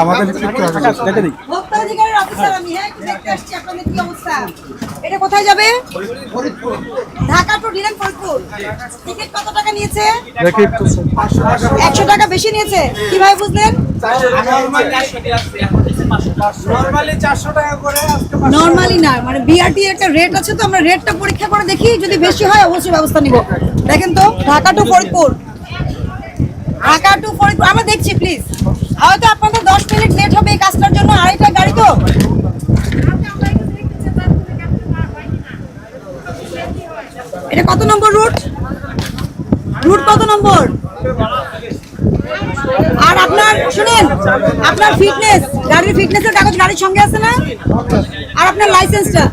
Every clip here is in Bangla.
আমাদের একটু দেখে দিই ভোক্তা অধিকারের অফিসার আমি হ্যাঁ একটু দেখতে আসছি আপনাদের কি অবস্থা? এটা কোথায় যাবে? ঢাকা টু ডিরেন ফরিদপুর। টিকিট কত টাকা নিয়েছে? দেখে একটু একশো টাকা বেশি নিয়েছে। কীভাবে বুঝলেন? নরমালি চারশো টাকা করে আজকে নর্মালি না মানে বিআরটি একটা রেট আছে তো আমরা রেটটা পরীক্ষা করে দেখি যদি বেশি হয় অবশ্যই ব্যবস্থা নিব। দেখেন তো ঢাকা টু ফরিদপুর। ঢাকা টু ফরিদপুর, আমরা দেখছি প্লিজ হয়তো আপনাদের দশ মিনিট লেট হবে এই কাজটার জন্য, আড়াইটা গাড়ি তো। এটা কত নম্বর রুট রুট কত নম্বর? আর আপনার, শুনেন, আপনার ফিটনেস গাড়ির ফিটনেসের কাগজ গাড়ির সঙ্গে আছে না? আর আপনার লাইসেন্সটা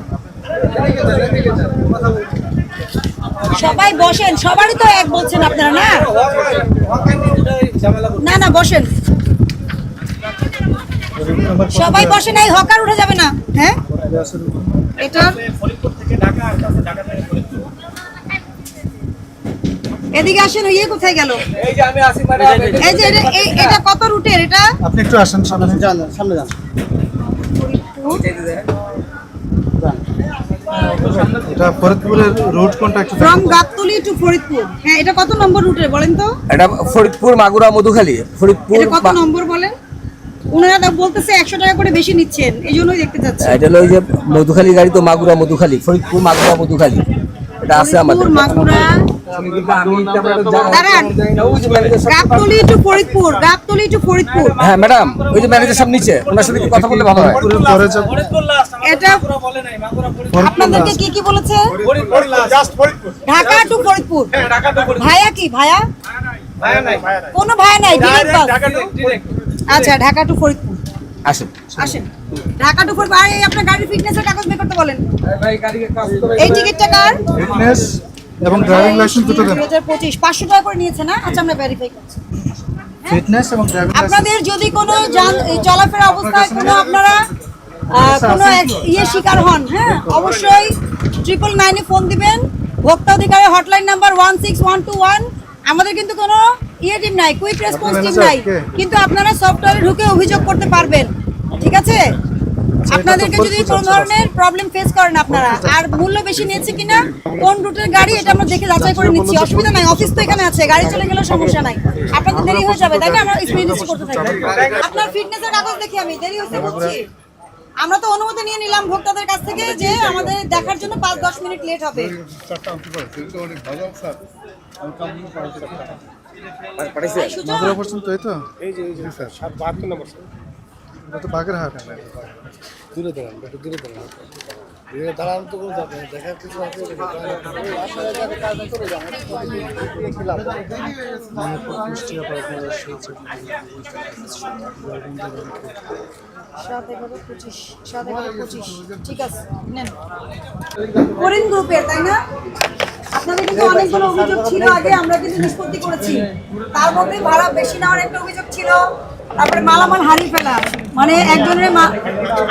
সবাই বসেন, সবারই তো এক বলছেন আপনারা, না? না না বসেন। সবাই বসে এই হকার উঠে যাবে না। হ্যাঁ? এটা? এদিকে আসেন ইয়ে কোথায় গেল? এই যে আমি আসি এই যে এটা কত রুটের এটা? আপনি একটু আসেন সামনে। যান সামনে যান। এটা ফরিদপুরের রুট কোনটা একটু ফ্রম গাবতলি টু ফরিদপুর। হ্যাঁ এটা কত নম্বর রুটে বলেন তো? এটা ফরিদপুর মাগুরা মধুখালী। ফরিদপুর এটা কত নম্বর বলেন? ওনারা তো বলতেছে একশো টাকা করে বেশি নিচ্ছেন এই জন্যই দেখতে চাচ্ছি এটা হলো যে মধুখালী গাড়ি তো মাগুরা মধুখালী ফরিদপুর মাগুরা মধুখালী। এটা আছে আমাদের। মাগুরা হ্যাঁ ম্যাডাম ওই যে ম্যানেজার সাহেব নিচে ওনার সাথে কথা বললে ভালো হয়। ফরিদপুরের পরে যাব। এটা আপনাদেরকে কি কি বলেছে? ঢাকা টু ফরিদপুর। ভাইয়া কি ভাইয়া কোনো ভাইয়া নাই আচ্ছা ঢাকা টু ফরিদপুর। আসেন আসেন। ঢাকা টু ফরিদপুর এই আপনার গাড়ির ফিটনেসের কাগজ বের করতে বলেন। এই টিকিটটা কার? ফিটনেস এবং ড্রাইভিং লাইসেন্স দুটো দেন। দুই হাজার পঁচিশ পাঁচশো টাকা করে নিয়েছে না? আচ্ছা আমরা ভেরিফাই করছি। ফিটনেস এবং ড্রাইভিং আপনাদের যদি কোনো চলাফেরা অবস্থায় কোনো আপনারা কোনো এক- ইয়ে শিকার হন হ্যাঁ অবশ্যই ট্রিপল নাইনে ফোন দিবেন। ভোক্তা অধিকারের hotline number one six one two one আমাদের কিন্তু কোনো ইয়ে টিম নাই কুইক রেসপন্স টিম নাই। কিন্তু আপনারা সফটওয়্যারে ঢুকে অভিযোগ করতে পারবেন। ঠিক আছে? আপনাদেরকে যদি কোনো ধরনের প্রবলেম ফেস করেন আপনারা আর মূল্য বেশি নিয়েছে কিনা কোন রুটের গাড়ি এটা আমরা দেখে যাচাই করে নিচ্ছি। অসুবিধা নাই অফিস তো এখানে আছে গাড়ি চলে গেলেও সমস্যা নাই। আপনাদের দেরি হয়ে যাবে তাই না? আমরা স্পিড করতে থাকব আপনার ফিটনেসের কাগজ দেখি আমি দেরি হয়েছে বুঝছি আমরা তো অনুমতি নিয়ে নিলাম ভোক্তাদের কাছ থেকে যে আমাদের দেখার জন্য পাঁচ দশ মিনিট লেট হবে। এই পর্যন্ত এই তো? এই যে এই যে স্যার বাহাত্তর নম্বর এটা তো দূরে দাঁড়ান একটু দূরে দাঁড়ান দূরে দাঁড়ান তো কোনো যাবে দেখার কিছু আছে পঁচিশ সাত এগারো পঁচিশ ঠিক আছে নেন করিন গ্রুপের তাই না আপনাদের কিন্তু অনেকগুলো অভিযোগ ছিল আগে আমরা কিন্তু নিষ্পত্তি করেছি তার মধ্যে ভাড়া বেশি নেওয়ার একটা অভিযোগ ছিল তারপরে মালামাল হারিয়ে ফেলা। মানে একজনের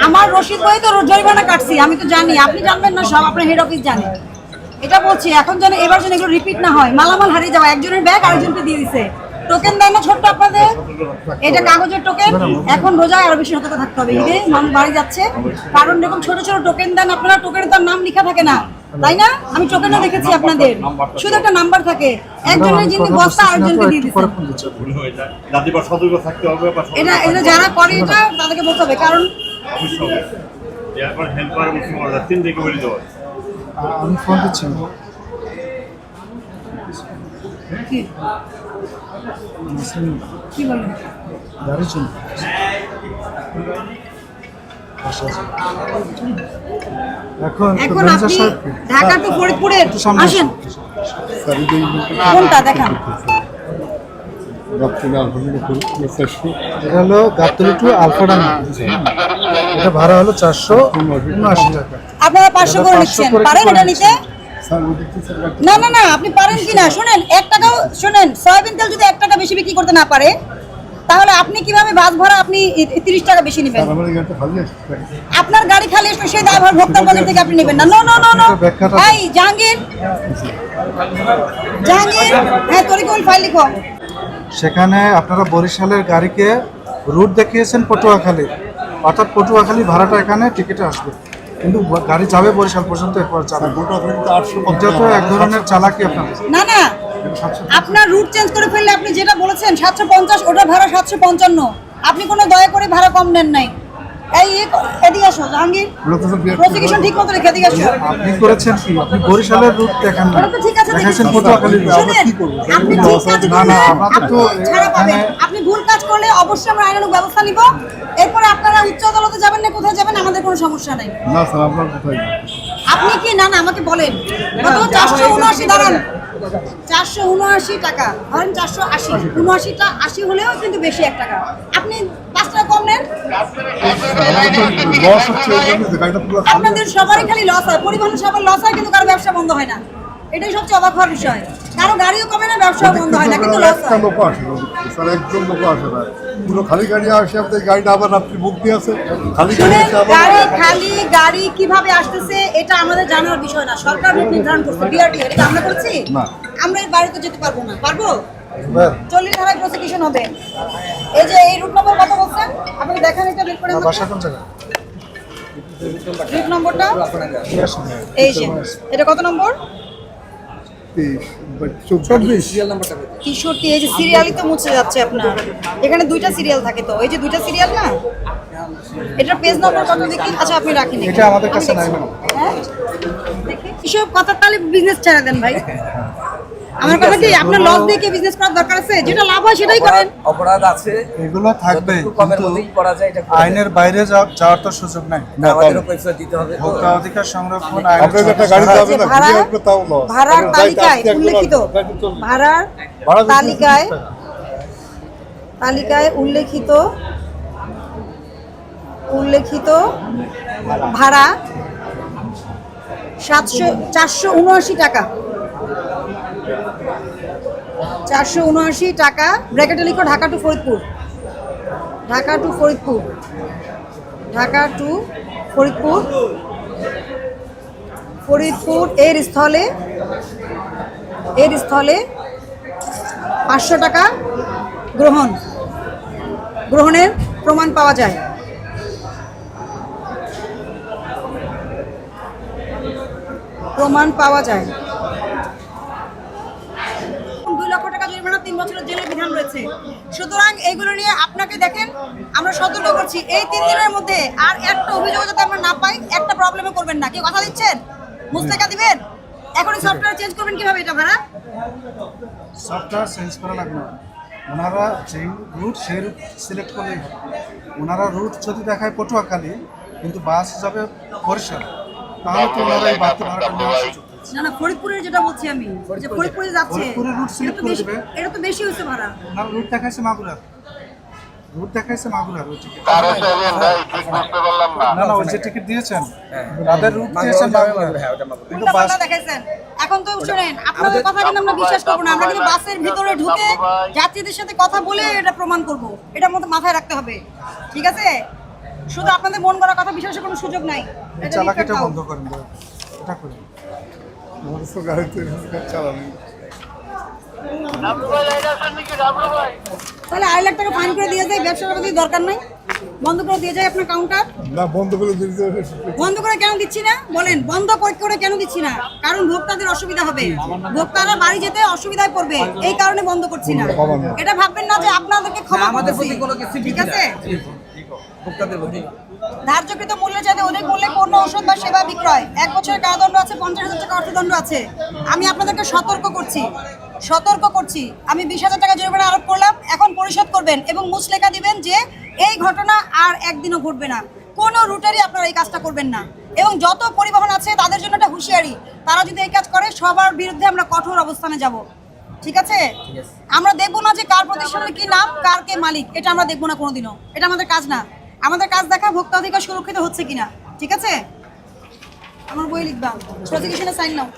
আমার রসিদ বই তো জরিমানা কাটছি, আমি তো জানি। আপনি জানবেন না, সব আপনার হেড অফিস জানে। এটা বলছি, এখন যেন এবার যেন এগুলো রিপিট না হয়। মালামাল হারিয়ে যাওয়া, একজনের ব্যাগ আরেকজনকে দিয়ে দিছে। টোকেন দেয় না ছোট্ট আপনাদের? এটা কাগজের টোকেন এখন রোজায় আরও বেশি সতর্ক থাকতে হবে। ঈদে মানুষ বাড়ি যাচ্ছে। কারণ এরকম ছোট ছোট টোকেন দেন, আপনারা টোকেনে তার নাম লেখা থাকে না। তাই না? আমি টোকেনে দেখেছি আপনাদের। শুধু একটা নাম্বার থাকে। একজনের যিনি বস্তা আরেকজনকে দিয়ে দিচ্ছে ফোন দিচ্ছে ভুল যায়। যাতে বা সতর্ক থাকতে হবে বা সতর্ক এটা এটা যারা করে এটা তাদেরকে বলতে হবে কারণ আমি ফোন দিচ্ছি। কি? বলেন এখন এখন আপনি ঢাকা টু ফরিদপুরের আসেন। কোনটা দেখান? রপ্তানি আলহামদুলিল্লাহ চারশো এটা হলো গাবতলি টু আলফাডাঙ্গা এটা ভাড়া হলো চারশো উনআশি টাকা। আপনারা পাঁচশো করে নিচ্ছেন। পারেন এটা নিতে? না না না আপনি পারেন কি না শুনেন এক টাকাও শুনেন সয়াবিন তেল যদি এক টাকা বেশি বিক্রি করতে না পারে তাহলে আপনি কীভাবে বাস ভাড়া আপনি তিরিশ টাকা বেশি নেবেন? আপনার গাড়ি খালি আসলে সেই ড্রাইভার ভোক্তার পকেট থেকে আপনি নেবেন না। নো নো নো নো এই জাহাঙ্গীর। জাহাঙ্গীর হ্যাঁ তরিকুল ফাইল লিখো। সেখানে আপনারা বরিশালের গাড়িকে রুট দেখিয়েছেন পটুয়াখালী। অর্থাৎ পটুয়াখালী ভাড়াটা এখানে টিকিটে আসবে। কিন্তু গাড়ি যাবে বরিশাল পর্যন্ত এরপর যাবে। এক ধরনের চালাকি আপনার না না। আপনার রুট চেঞ্জ করে ফেললে আপনি যেটা বলেছেন সাতশো পঞ্চাশ ওটা ভাড়া সাতশো পঞ্চান্ন। আপনি কোনো দয়া করে ভাড়া কম নেন নাই। এই এদিকে আসো জাহাঙ্গীর। প্রসিকিউশন ঠিক মতো রেখে এদিকে আসো। আপনি করেছেন কি? আপনি বরিশালের রুট দেখান না তো ঠিক আছে দেখাচ্ছেন দেখেছি। পটুয়াখালীর route। শুনেন, আপনি ঠিক কাজ না, না, আমাদের আপনি তো ছাড়া পাবেন। আপনি ভুল কাজ করলে অবশ্যই আমরা আইনানুগ ব্যবস্থা নিব। এরপরে আপনারা উচ্চ আদালতে যাবেন না কোথায় যাবেন আমাদের কোনো সমস্যা নাই। না স্যার আপনার কোথায় আপনি কি না না আমাকে বলেন। কত? চারশো উনআশি দাঁড়ান। চারশো উনআশি টাকা। ধরেন চারশো আশি। উনআশিটা আশি হলেও কিন্তু বেশি এক টাকা। আপনি পাঁচ টাকা কম নেন। আপনাদের সবারই খালি লস হয়। পরিবহন সবার লস হয় কিন্তু কারও ব্যবসা বন্ধ হয় না। এটাই সবচেয়ে অবাক হওয়ার বিষয়। কারও গাড়িও কমে না ব্যবসাও বন্ধ হয় না কিন্তু লস একটা হয়। লোক আসে। স্যার একজন লোক আসে না। পুরো খালি গাড়ি আসে আপনার গাড়িটা আবার রাত্রি বুক দিয়ে আছে খালি গাড়ি গাড়ি খালি গাড়ি কীভাবে আসতেছে এটা আমাদের জানার বিষয় না। সরকার নির্ধারণ করছে বিআরটি এটা আমরা করছি? না। আমরা এই বাড়িতে যেতে পারব না পারব? চল্লিশ ধারায় প্রসিকিউশন হবে। এই যে এই রুট নম্বর কত বলছেন? আপনি দেখেন এটা বের করে বাসা কোন জায়গায়? রুট নম্বরটা এই যে এটা কত নম্বর? কিশোরটি এই যে সিরিয়ালই তো মুছে যাচ্ছে আপনার। এখানে দুইটা সিরিয়াল থাকে তো। এই যে দুইটা সিরিয়াল না? এটা পেজ নম্বর কত দেখি? আচ্ছা আপনি রাখেন এটা আমাদের কাছে নাই ম্যাডাম। হ্যাঁ? দেখি। কিশোর কথা তাহলে বিজনেস ছেড়ে দেন ভাই। আমার কথা কি আপনার লস কি বিজনেস করার দরকার আছে? যেটা লাভ হয় সেটাই করেন। অপরাধ- আছে। এগুলো থাকবে কিন্তু। আইনের বাইরে যাওয়ার তো সুযোগ নাই। আমাদেরও কৈফিয়ত দিতে হবে ভোক্তা অধিকার সংরক্ষণ যে একটা গাড়ি যাবে না? ভাড়া ঘুরে তাও লস ভাড়ার তালিকায় উল্লেখিত ভাড়ার তালিকায় তালিকায় উল্লেখিত উল্লেখিত ভাড়া সাতশো চারশো উনআশি টাকা। চারশো উনআশি টাকা ব্র্যাকেটে লিখো Dhaka to Faridpur. Dhaka to Faridpur. Dhaka to Faridpur. Faridpur এর স্থলে এর স্থলে পাঁচশো টাকা গ্রহণ। গ্রহণের প্রমাণ পাওয়া যায়। প্রমাণ পাওয়া যায় দুই লক্ষ টাকা জরিমানা তিন বছরের রয়েছে। সুতরাং এইগুলো নিয়ে আপনাকে দেখেন, আমরা সতর্ক করছি। এই তিন দিনের মধ্যে আর একটা অভিযোগ যাতে আমরা না পাই, একটা প্রবলেমে করবেন না। কেউ কথা দিচ্ছেন? মুস্তেকা দিবেন? এখনই সফটওয়্যার চেঞ্জ করবেন কীভাবে এটা ভাড়া সফটওয়্যার চেঞ্জ করা লাগবে ওনারা যেই রুট সেই রুট সিলেক্ট করলেই হবে। ওনারা রুট যদি দেখায় পটুয়াখালী, কিন্তু বাস যাবে বরিশাল, তাহলে তো ওনারা এই বাড়তি ভাড়াটা নেওয়ার সুযোগ। না না ফরিদপুরের যেটা বলছি আমি যে ফরিদপুরে যাচ্ছে এটা তো বেশি- দিবে। এটা তো বেশি হয়েছে ভাড়া। ওনার রুট দেখাইছে মাগুরার রুট দেখাইছে মাগুরার ওই টিকিট না। না ওই যে টিকিট দিয়েছেন তাদের রুট দিয়েছেন মাগুরার হ্যাঁ, ওটা মাগুরা। কিন্তু বাস দেখাইছেন। এখন তো শুনেন আপনাদের কথা কিন্তু আমরা বিশ্বাস করব না। আমরা কিন্তু বাসের ভিতরে ঢুকে যাত্রীদের সাথে কথা বলে এটা প্রমাণ করব। এটার মধ্যে মাথায় রাখতে হবে। ঠিক আছে? শুধু আপনাদের মন করার কথা বিশ্বাসের কোনো সুযোগ নাই। এটা চালাকিটা বন্ধ করেন এটা করেন। তো গাড়িতে চালানো তাহলে আড়াই লাখ টাকা ফাইন করে দিয়ে যায় দরকার নাই বন্ধ করে দিয়ে যায় আপনার কাউন্টার না বন্ধ করে দিতে বন্ধ করে কেন দিচ্ছি না? বলেন বন্ধ করে করে কেন দিচ্ছি না? কারণ ভোক্তাদের অসুবিধা হবে। ভোক্তারা বাড়ি যেতে অসুবিধায় পড়বে এই কারণে বন্ধ করছি না। এটা ভাববেন না যে আপনাদেরকে ক্ষমা আমাদের প্রতি কোনো কিছু ঠিক আছে? ভোক্তাদের প্রতি। ধার্যকৃত মূল্যের চাইতে অধিক মূল্যে পণ্য ওষুধ বা সেবা বিক্রয়। এক বছরের কারাদণ্ড আছে পঞ্চাশ হাজার টাকা অর্থদণ্ড আছে। আমি আপনাদেরকে সতর্ক করছি সতর্ক করছি। আমি বিশ হাজার টাকা জরিমানা আরোপ করলাম এখন পরিশোধ করবেন এবং মুচলেখা দিবেন যে এই ঘটনা আর একদিনও ঘটবে না। কোনো রুটেরই আপনারা এই কাজটা করবেন না। এবং যত পরিবহন আছে তাদের জন্য একটা হুঁশিয়ারি। তারা যদি এই কাজ করে সবার বিরুদ্ধে আমরা কঠোর অবস্থানে যাব। ঠিক আছে। আমরা দেখব না যে কার প্রতিষ্ঠানের কি নাম কার কে মালিক। এটা আমরা দেখব না কোনোদিনও। এটা আমাদের কাজ না। আমাদের কাজ দেখা ভোক্তা অধিকার সুরক্ষিত হচ্ছে কিনা, ঠিক আছে? আমার বই লিখবা। প্রসিকিউশনে সাইন নাও।